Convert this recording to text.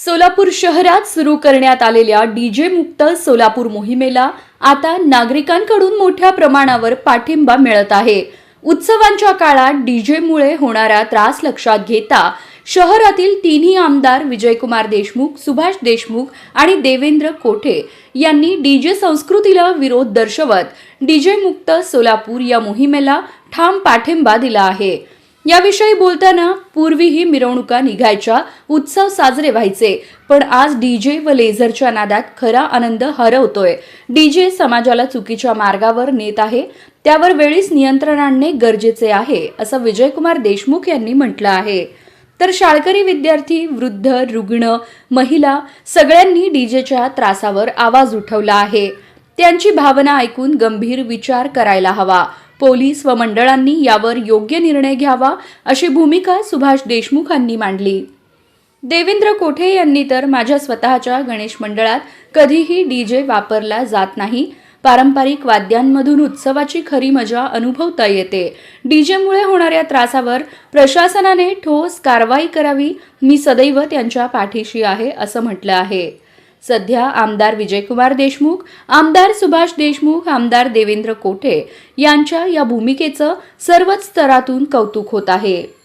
सोलापूर शहरात सुरू करण्यात आलेल्या डीजे मुक्त सोलापूर मोहिमेला आता नागरिकांकडून मोठ्या प्रमाणावर पाठिंबा मिळत आहे. उत्सवांच्या काळात डीजेमुळे होणारा त्रास लक्षात घेता शहरातील तिन्ही आमदार विजयकुमार देशमुख सुभाष देशमुख आणि देवेंद्र कोठे यांनी डीजे संस्कृतीला विरोध दर्शवत डीजे मुक्त सोलापूर या मोहिमेला ठाम पाठिंबा दिला आहे. याविषयी बोलताना पूर्वीही मिरवणुका निघायच्या उत्सव साजरे व्हायचे पण आज डीजे व लेझरच्या नादात खरा आनंद हरवतोय. डीजे समाजाला चुकीच्या मार्गावर नेत आहे त्यावर वेळीच नियंत्रण आणणे गरजेचे आहे असं विजयकुमार देशमुख यांनी म्हटलं आहे. तर शाळकरी विद्यार्थी वृद्ध रुग्ण महिला सगळ्यांनी डीजेच्या त्रासावर आवाज उठवला आहे. त्यांची भावना ऐकून गंभीर विचार करायला हवा. पोलीस व मंडळांनी यावर योग्य निर्णय घ्यावा अशी भूमिका सुभाष देशमुखांनी मांडली. देवेंद्र कोठे यांनी तर माझ्या स्वतःच्या गणेश मंडळात कधीही डी जे वापरला जात नाही. पारंपरिक वाद्यांमधून उत्सवाची खरी मजा अनुभवता येते. डीजेमुळे होणाऱ्या त्रासावर प्रशासनाने ठोस कारवाई करावी. मी सदैव त्यांच्या पाठीशी आहे असं म्हटलं आहे. सध्या आमदार विजयकुमार देशमुख आमदार सुभाष देशमुख आमदार देवेंद्र कोठे यांच्या या भूमिकेचं सर्वच स्तरातून कौतुक होत आहे.